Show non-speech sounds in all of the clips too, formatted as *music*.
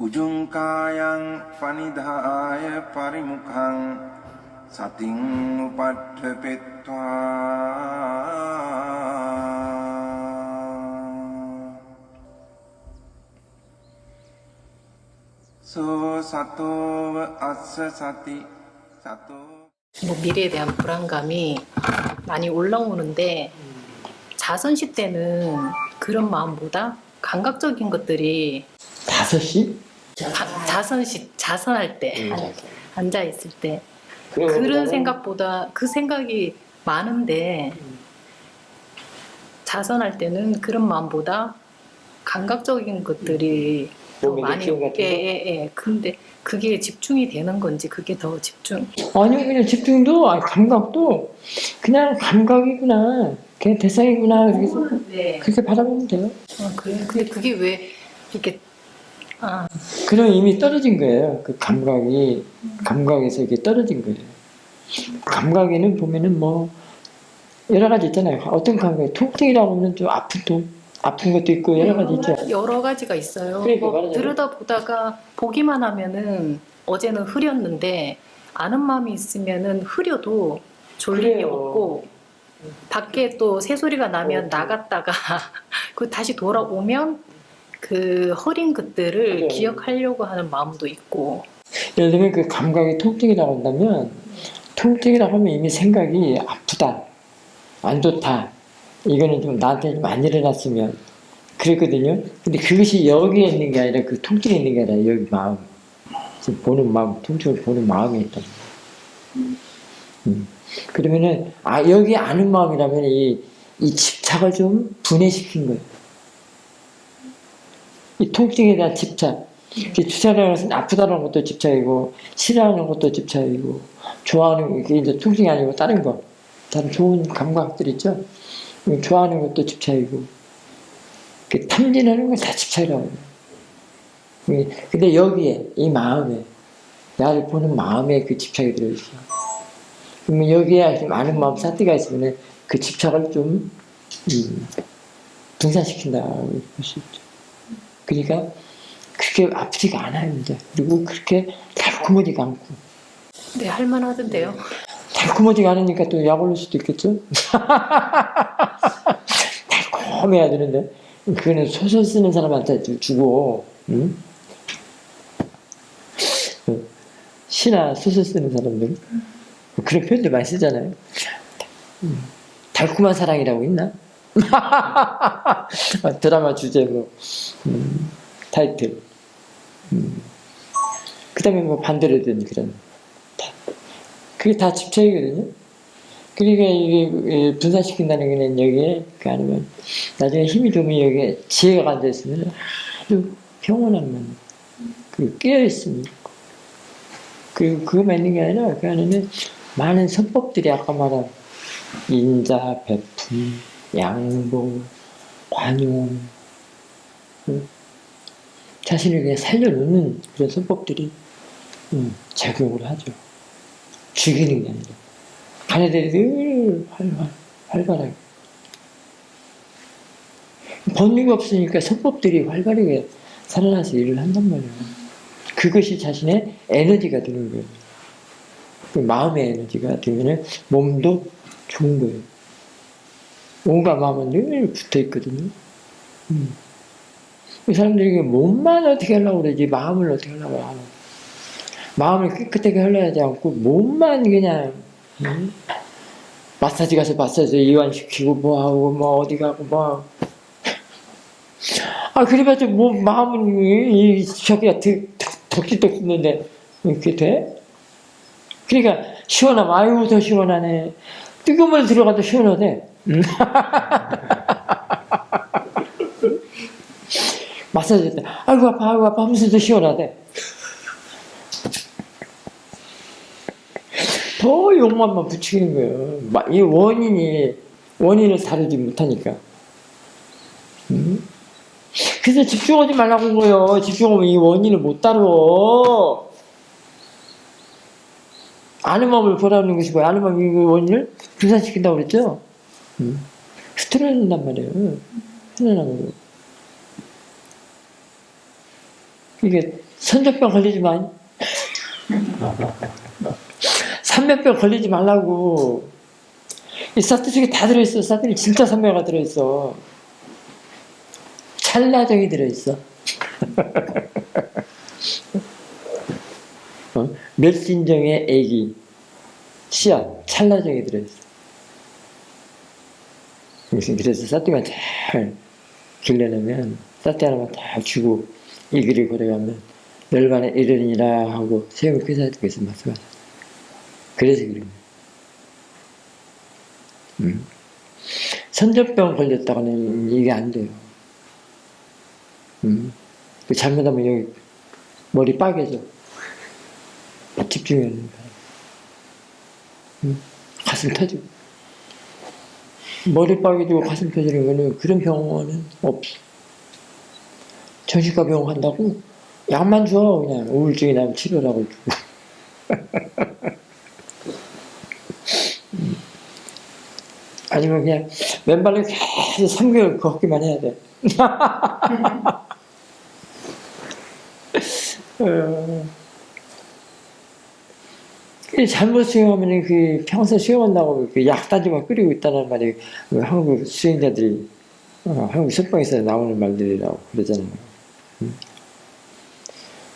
උජුංකායන් පනිදාය පරිමුඛං සතින් උපට්ඨපෙත්වා සෝ සතෝව අස්ස සති සතෝ 뭐 미래에 대한 불안감이 많이 올라오는데 자선시 때는 그런 마음보다 감각적인 것들이 다섯 시? 가- 자선시 자선할 때 음. 앉아 있을 때 그런 그런 생각보다 그 생각이 많은데 자선할 때는 그런 마음보다 감각적인 것들이 더 몸의 많이? 예예 예 예. 근데 그게 집중이 되는 건지 그게 더 집중 아니 그냥 집중도 아니, 감각도 그냥 감각이구나 그냥 대상이구나 그렇게 해서 네. 그렇게 바라보면 돼요 어, 그래 근데 그게 왜 이렇게 아 그럼 이미 떨어진 거예요 그 감각이 감각에서 이게 떨어진 거예요 감각에는 보면은 뭐 여러 가지 있잖아요 어떤 감각이 통증이라고 하면 좀 아픈 통 아픈 것도 있고 여러 가지 있죠 여러 가지가 있어요. 그러니까 뭐 말하자면- 들여다 보다가 보기만 하면은 어제는 흐렸는데 아는 마음이 있으면은 흐려도 졸림이 그래요. 없고 밖에 또 새소리가 나면 어. 나갔다가 *laughs* 그 다시 돌아오면 그 흐린 것들을 그래요. 기억하려고 하는 마음도 있고. 예를 들면 그 감각이 통증이라고 한다면 통증이라고 하면 이미 생각이 아프다 안 좋다. 이거는 좀 나한테 좀 안 일어났으면 그랬거든요. 근데 그것이 여기에 있는 게 아니라 그 통증에 있는 게 아니라 여기 마음 지금 보는 마음 통증을 보는 마음에 있다. 음. 그러면은 아 여기 아는 마음이라면 이, 이 집착을 좀 분해시킨 거예요 이 통증에 대한 집착. 주차라는 것은 아프다는 것도 집착이고 싫어하는 것도 집착이고 좋아하는 게 이제 통증이 아니고 다른 거. 다른 좋은 감각들 있죠? 음, 좋아하는 것도 집착이고. 그 탐진하는 건 다 집착이라고 음, 근데 여기에 이 마음에 나를 보는 마음에 그 집착이 들어있어 그러면 여기에 좀 아는 마음 사티가 있으면 그 집착을 좀 음, 분산시킨다고 볼 수 있죠 그러니까 그렇게 아프지가 않아요, 이제. 그리고 그렇게 달콤하지가 않고. 네 할만하던데요. 달콤하지가 않으니까 또 약 올릴 수도 있겠죠? *laughs* 달콤해야 되는데. 그거는 소설 쓰는 사람한테 주- 주고, 응? 그 시나 소설 쓰는 사람들. 그런 표현들 많이 쓰잖아요. 음, 달콤한 사랑이라고 있나? *laughs* 드라마 주제 뭐, 음, 타이틀. 음. 그 다음에 뭐 반대로 된 그런. 다. 그게 다 집착이거든요. 그러니까 이게 이 분산시킨다는 거는 여기에, 그 아니면 나중에 힘이 들면 여기에 지혜가 앉아 있으면 아주 평온한 만 그리고 깨어있음이 있고. 그리고 그거만 있는 게 아니라 그 안에는 많은 선법들이 아까 말한 인자, 베품, 양보, 관용, 응? 자신을 그냥 살려놓는 그런 선법들이 음, 작용을 하죠. 죽이는 게 아니라. 가네들이 늘 활발, 활발하게. 번뇌가 없으니까 선법들이 활발하게 살아나서 일을 한단 말이에요. 그것이 자신의 에너지가 되는 거예요. 그 마음의 에너지가 되면은 몸도 좋은 거예요. 마음은 늘 붙어 있거든요. 음. 이 사람들이 몸만 어떻게 하려고 그러지 마음을 어떻게 하려고 하는 마음을 깨끗하게 하려하지 않고 몸만 그냥 음? 마사지 가서 마사지 이완시키고 뭐하고 뭐 어디 가고 뭐 아, 그래봤자 몸, 마음은 이, 이 저기가 덕지도 없는데 이렇게 돼? 그러니까 시원하면 아유 더 시원하네 뜨거운 물 들어가도 시원하대 음. *laughs* 마사지 할때 아이고 아파 아이고 아파. 하면서도 시원하대 더 욕만만 붙이는 거예요. 마- 이 원인이 원인을 다루지 못하니까. 음? 그래서 집중하지 말라고 한 거예요. 집중하면 이 원인을 못 다뤄 아는 마음을 보라는 것이 뭐야 아는 마음이 그 원인을 분산시킨다고 그랬죠 음. 흐트러낸단 말이에요 편안함으로 이게 선전병 걸리지 마. *laughs* 삼면병 걸리지 말라고. 이 사태 속에 다 들어있어. 사태는 진짜 삼면가 들어있어. 찰나정이 들어있어. *laughs* 어? 멸진정의 애기, 씨앗, 찰나정이 들어있어. 그래서 사태만 잘 길러내면 사태 하나만 다 주고 이 길을 걸어가면 멸관에 이르니라 하고 세움을 쾌사님께서 말씀하셨어요. 그래서 그런 거예요. 음. 선전병 걸렸다고는 이게 안 돼요. 음. 그 잘못하면 여기 머리 빠개져. 집중해야 된다. 음. 가슴 터지고. 머리 빠개지고 가슴 터지는 거는 그런 병원은 없어. 정신과 병원 간다고? 약만 줘, 그냥. 우울증이 나면 치료라고 주고. 음. *laughs* 아니면 그냥 맨발로 계속 3개월 걷기만 해야 돼. *laughs* 어, 이 잘못 수행하면 그 평소 수행한다고 그 약다지만 끓이고 있다는 말이 그 한국 수행자들이 어, 한국 선방에서 나오는 말들이라고 그러잖아요. 음.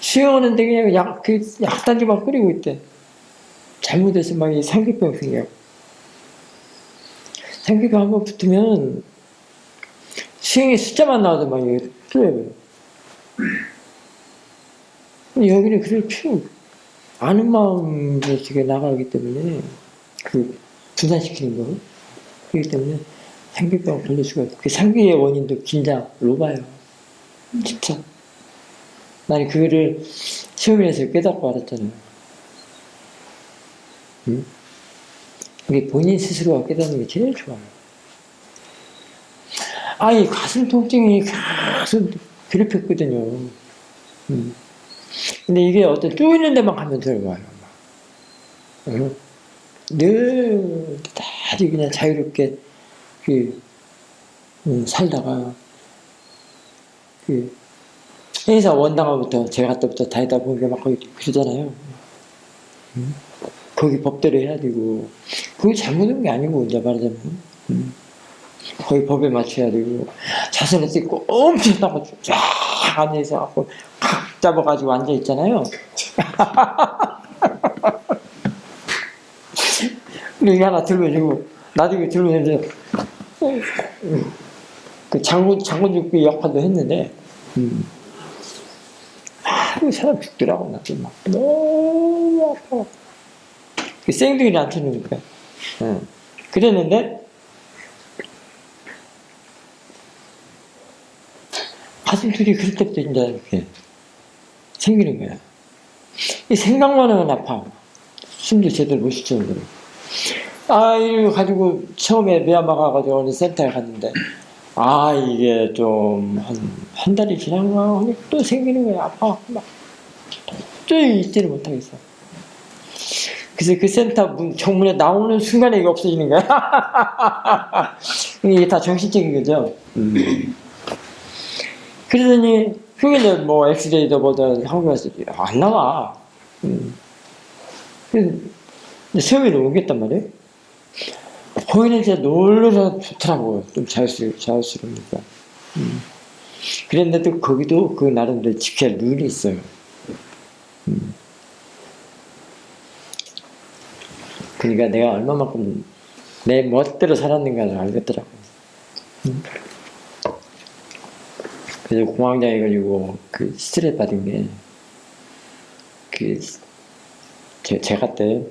수행하는데 그냥 약, 그 약단지만 끓이고 있대. 잘못해서 막 이 상기병 생겨. 상기가 한번 붙으면 수행의 숫자만 나와도 막 이게 풀려요. 여기는 그럴 필요 없- 아는 마음으로 지금 나가기 때문에 그 분산시키는 거 그렇기 때문에 상기병 걸릴 수가 없고 그 상기의 원인도 긴장, 로바예요. 진짜. 나는 그거를 시험에서 깨닫고 알았잖아요. 응? 이게 본인 스스로가 깨닫는 게 제일 좋아요. 아이 가슴 통증이 계속 괴롭혔거든요. 음. 근데 이게 어떤 쪼이는 데만 가면 들어와요. 막. 응? 늘 다지 그냥 자유롭게 그 음, 살다가 그 행사 원당화부터 제가 때부터 다니다 보니까 막 거기 그러잖아요. 음? 거기 법대로 해야 되고 그게 잘못한 게 아니고 이제 말하자면 음. 거기 법에 맞춰야 되고 자세를 찍고 엄청 따고 쫙 앉아있어 갖고 각 잡아가지고 앉아 있잖아요. 이게 하나 들고 나중에 이제 그 장군 장군 죽비 역할도 했는데 음. 하루 사람 죽더라고 나도 막 너무 아파. 그 생둥이를 안 쳐놓으니까. 응. 그랬는데 가슴줄이 그럴 때부터 이제 이렇게 생기는 거야. 이 생각만 하면 아파. 숨도 제대로 못쉴 정도로. 아, 이거 가지고 처음에 미얀마 가 가지고 어느 센터에 갔는데 아, 이게 좀 한, 한 달이 지나고 하니 또 생기는 거야. 아파. 막. 도저히 있지를 못하겠어. 그래서 그 센터 문, 정문에 나오는 순간에 이게 없어지는 거야. *laughs* 이게 다 정신적인 거죠. 음. 그러더니 휴게는 뭐 엑스레이도 보던 한국에 와서 안 나와. 음. 이제 수염이 오겠단 말이에요. 거기는 진짜 놀러서 좋더라고요. 좀 자유스러, 자유스러우니까. 음. 그랬는데도 거기도 그 나름대로 지켜야 할 룰이 있어요. 음. 그러니까 내가 얼마만큼 내 멋대로 살았는가를 알겠더라고. 음. 그래서 공황장애 걸리고 그 스트레스 받은 게, 그, 제, 제가 때,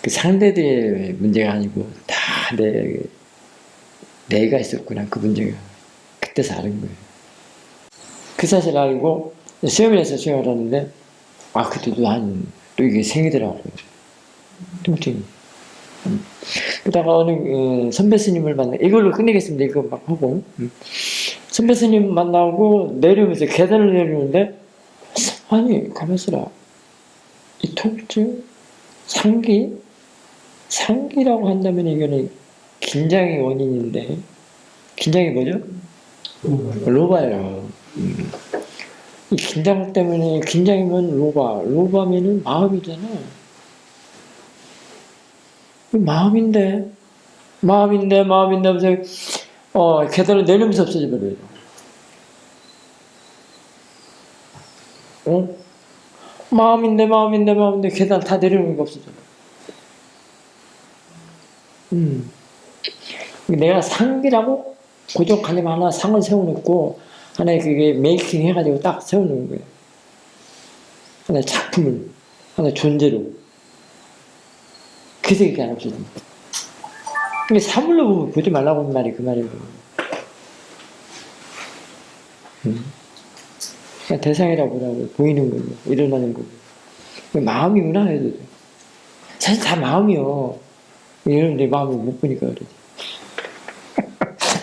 그 상대들의 문제가 아니고 다 내, 내가 있었구나, 그 문제가. 그때서 아는 거예요. 그 사실 알고 수영에서 수영을 하는데, 아, 그때도 한, 또 이게 생기더라고요. 통증이. 음. 그러다가 어느 어, 선배 스님을 만나 이걸로 끝내겠습니다. 이거 막 하고 음. 선배 스님 만나고 내려오면서 계단을 내려오는데 아니 가만있어라 이 통증 상기 상기라고 한다면 이거는 긴장의 원인인데 긴장이 뭐죠? 로바예요. 음. 이 긴장 때문에 긴장이면 로바, 로바면은 마음이잖아. 이 마음인데, 마음인데, 마음인데 하면서 어 계단을 내려면서 없어져 버려요. 어? 마음인데, 마음인데, 마음인데 계단 다 내려오는 거 없어져. 음. 내가 상기라고 고정 가림 하나 상을 세워놓고 하나의 그게 메이킹 해가지고 딱 세워놓은 거예요. 하나의 작품을 하나의 존재로 그래서 이게 안 없어진다. 근데 사물로 보면 보지 말라고 하는 말이 그 말이에요. 음. 그냥 대상이라고 보라고 보이는 걸로 일어나는 거고 마음이구나 해도 돼. 사실 다 마음이요. 이런 내 마음을 못 보니까 그러지.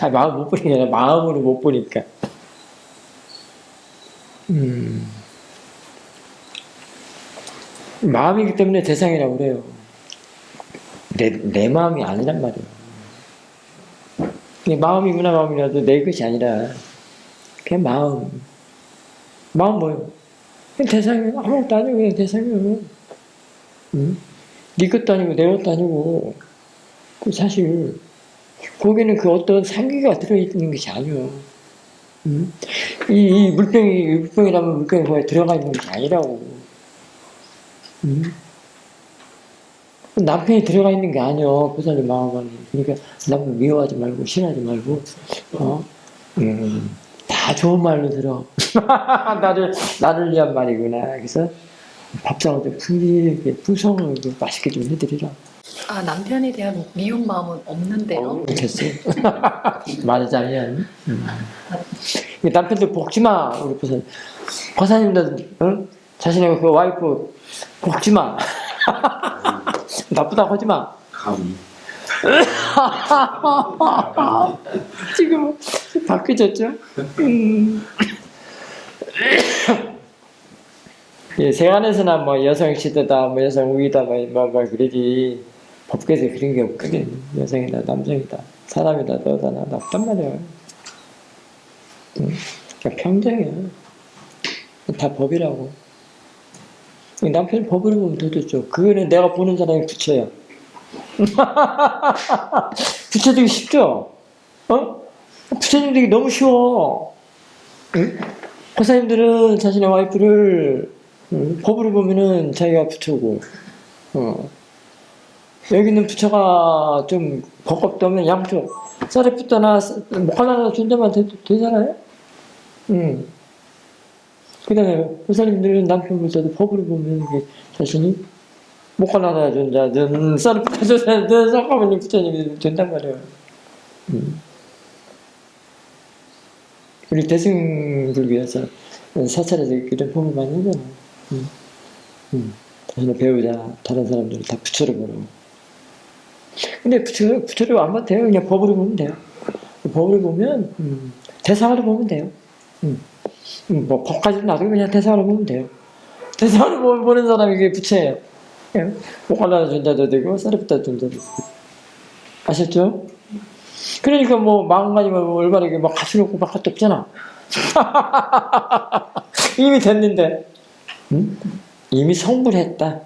*laughs* 아, 마음 못 보니까 마음으로 못 보니까. 음. 마음이기 때문에 대상이라고 그래요. 내, 내 마음이 아니란 말이에요. 그냥 마음이구나 마음이라도 내 것이 아니라 그냥 마음. 마음 뭐예요? 그냥 대상이에요. 아무것도 아니고 그냥 대상이에요. 음? 네 것도 아니고 내 것도 아니고 그 사실 거기는 그 어떤 상기가 들어있는 것이 아니요. 음? 이, 이 물병이 물병이라면 물병이 거기에 들어가 있는 것이 아니라고. 음? 남편이 들어가 있는 게 아니요. 그 사람 마음은 그러니까 남편 미워하지 말고 싫어하지 말고 어? 음, 다 좋은 말로 들어. *laughs* 나를 나를 위한 말이구나. 그래서 밥상을 좀 풍기게 풍성을 좀 맛있게 좀 해드리라. 아 남편에 대한 미운 마음은 없는데요. 됐어. *laughs* 말하자면 음. 이 남편들 볶지 마. 우리 보선 거사님들 응? 자신의 그 와이프 볶지 마. *laughs* *laughs* 나쁘다고 하지 마. 감. *laughs* 지금 바뀌어졌죠? 음. *laughs* 예, 세간에서나 뭐 여성 시대다, 뭐 여성 우위다, 뭐, 뭐, 뭐 그러지. 법계에서 그런 게 없거든. 여성이다, 남성이다, 사람이다, 너다, 나다, 없단 말이야. 음, 그냥 평등이야. 다 법이라고. 남편이 법으로 보면 더 좋죠. 그거는 내가 보는 사람이 부처야. *laughs* 부처 되기 쉽죠? 어? 부처님 되기 너무 쉬워. 응? 고사님들은 자신의 와이프를 응? 법으로 보면은 자기가 부처고, 어. 여기 있는 부처가 좀 버겁다면 양쪽 쌀에붙거나 목하나 존재만 돼도 되잖아요? 응. 그 다음에 고사님들은 남편보다도 법으로 보면 이게 자신이 목하나 존재든 쌀에붙어 존재든 잠깐만요 부처님이 된단 말이에요. 음. 우리 대승불교에서 사찰에서 이런 법을 많이 하잖아. 음. 음. 자신의 배우자, 다른 사람들을 다 부처로 보라고. 근데 부처, 부처로 안 봐도 돼요. 그냥 법으로 보면 돼요. 법으로 보면, 음, 대상으로 보면 돼요. 음. 음, 뭐, 법까지 놔두고 그냥 대상으로 보면 돼요. 보- 보는 사람이 그게 부처예요. 예. 목하나 존재도 되고, 쌀에붙다 존재도 되고. 아셨죠? 그러니까 뭐 마음가짐을 뭐 올바르게 막 갖춰놓고 막 것도 없잖아. *laughs* 이미 됐는데, 응? 이미 성불했다.